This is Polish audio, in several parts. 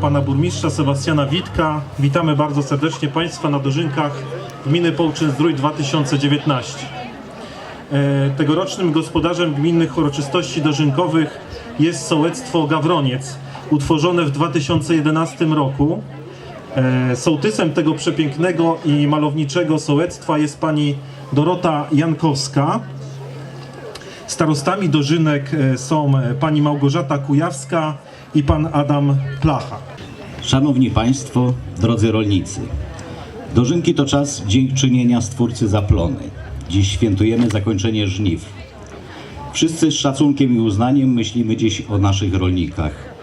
pana burmistrza Sebastiana Witka. Witamy bardzo serdecznie państwa na dożynkach gminy Połczyn-Zdrój 2019. E, Tegorocznym gospodarzem gminnych uroczystości dożynkowych jest sołectwo Gawroniec, utworzone w 2011 roku. E, Sołtysem tego przepięknego i malowniczego sołectwa jest pani Dorota Jankowska. Starostami dożynek e, są pani Małgorzata Kujawska i pan Adam Placha. Szanowni Państwo, drodzy rolnicy, dożynki to czas dziękczynienia Stwórcy za plony. Dziś świętujemy zakończenie żniw. Wszyscy z szacunkiem i uznaniem myślimy dziś o naszych rolnikach,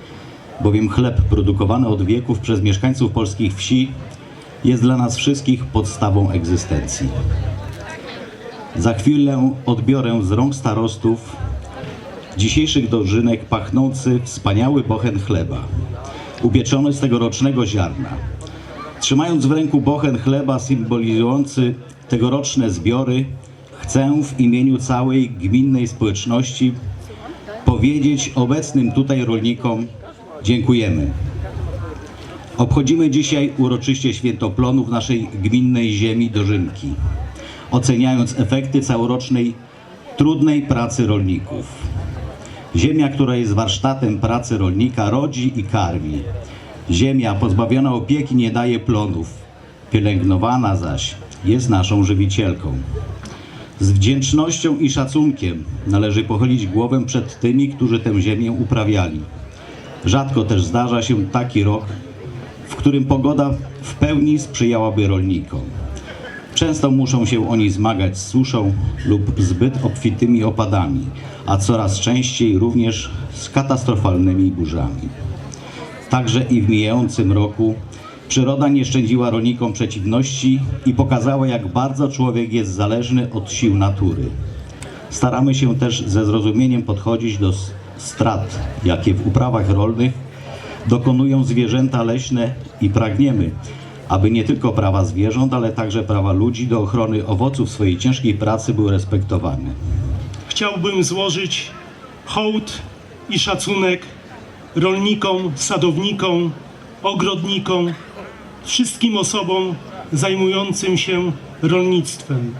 bowiem chleb produkowany od wieków przez mieszkańców polskich wsi jest dla nas wszystkich podstawą egzystencji. Za chwilę odbiorę z rąk starostów dzisiejszych dożynek pachnący wspaniały bochen chleba, upieczony z tegorocznego ziarna. Trzymając w ręku bochen chleba symbolizujący tegoroczne zbiory, chcę w imieniu całej gminnej społeczności powiedzieć obecnym tutaj rolnikom dziękujemy. Obchodzimy dzisiaj uroczyście święto plonów naszej gminnej ziemi dożynki, oceniając efekty całorocznej trudnej pracy rolników. Ziemia, która jest warsztatem pracy rolnika, rodzi i karmi. Ziemia pozbawiona opieki nie daje plonów, pielęgnowana zaś jest naszą żywicielką. Z wdzięcznością i szacunkiem należy pochylić głowę przed tymi, którzy tę ziemię uprawiali. Rzadko też zdarza się taki rok, w którym pogoda w pełni sprzyjałaby rolnikom. Często muszą się oni zmagać z suszą lub zbyt obfitymi opadami, a coraz częściej również z katastrofalnymi burzami. Także i w mijającym roku przyroda nie szczędziła rolnikom przeciwności i pokazała, jak bardzo człowiek jest zależny od sił natury. Staramy się też ze zrozumieniem podchodzić do strat, jakie w uprawach rolnych dokonują zwierzęta leśne i pragniemy, aby nie tylko prawa zwierząt, ale także prawa ludzi do ochrony owoców swojej ciężkiej pracy były respektowane. chciałbym złożyć hołd i szacunek rolnikom, sadownikom, ogrodnikom, wszystkim osobom zajmującym się rolnictwem.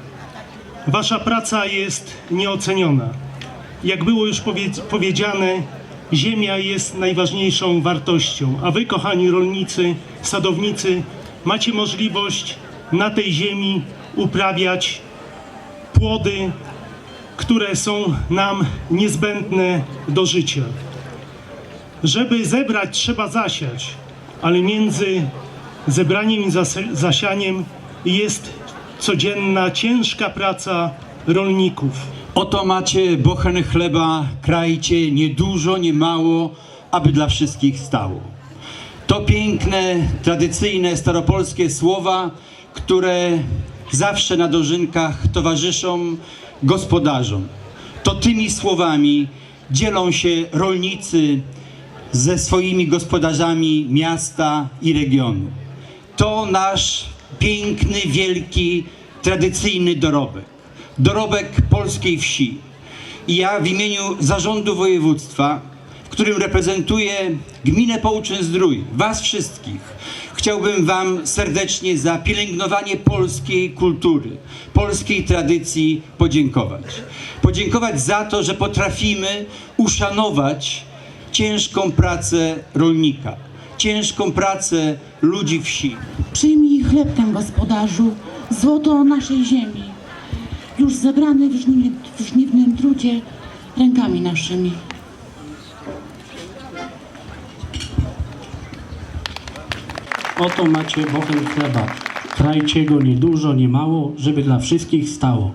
Wasza praca jest nieoceniona. Jak było już powie- powiedziane, ziemia jest najważniejszą wartością, a wy, kochani rolnicy, sadownicy, macie możliwość na tej ziemi uprawiać płody, które są nam niezbędne do życia. Żeby zebrać, trzeba zasiać, ale między zebraniem i zas- zasianiem jest codzienna, ciężka praca rolników. Oto macie bochen chleba, krajcie nie dużo, nie mało, aby dla wszystkich stało. To piękne, tradycyjne, staropolskie słowa, które zawsze na dożynkach towarzyszą gospodarzom. To tymi słowami dzielą się rolnicy ze swoimi gospodarzami miasta i regionu. To nasz piękny, wielki, tradycyjny dorobek. Dorobek polskiej wsi. I ja w imieniu zarządu województwa, którym reprezentuję gminę Połczyn-Zdrój, was wszystkich, chciałbym wam serdecznie za pielęgnowanie polskiej kultury, polskiej tradycji podziękować. Podziękować za to, że potrafimy uszanować ciężką pracę rolnika, ciężką pracę ludzi wsi. Przyjmij chleb ten, gospodarzu, złoto naszej ziemi, już zebrany w, żniw, w żniwnym trudzie rękami naszymi. Oto macie bochen chleba. Krajcie go nie dużo, nie mało, żeby dla wszystkich stało.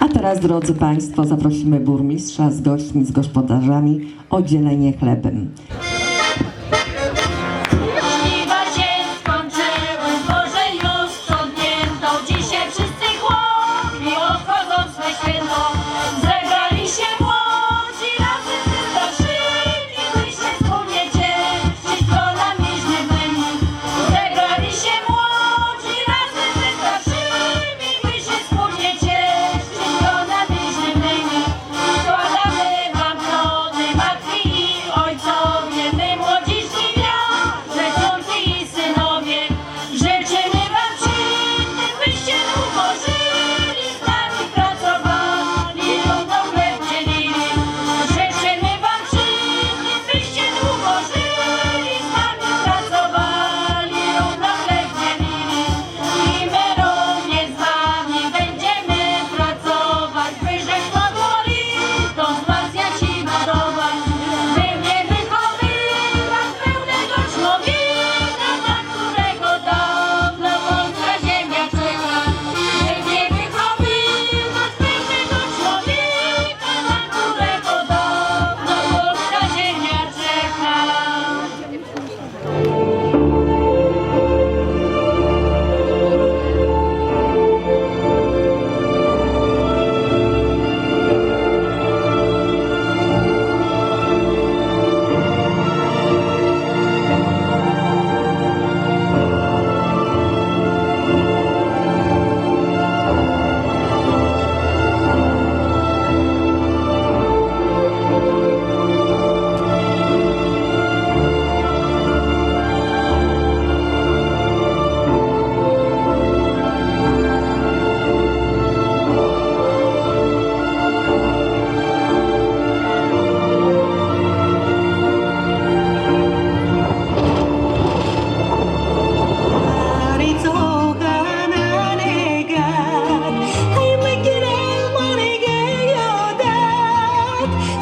A teraz, drodzy Państwo, zaprosimy burmistrza z gośćmi, z gospodarzami o dzielenie chlebem.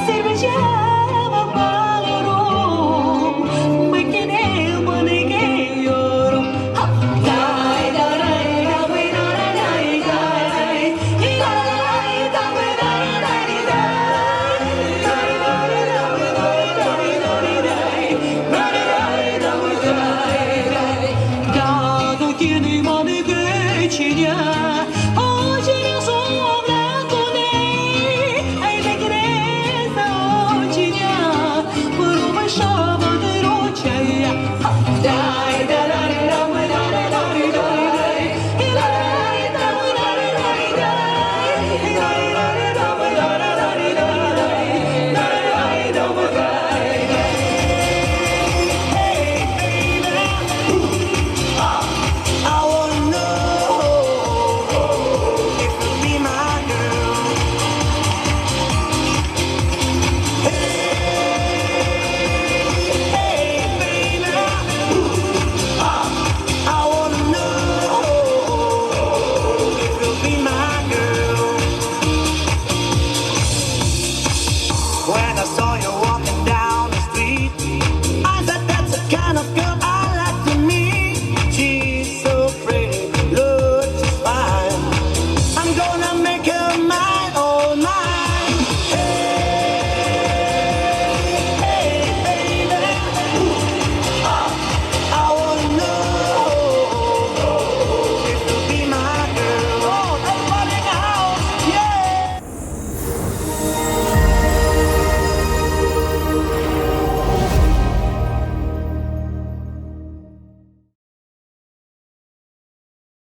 сервача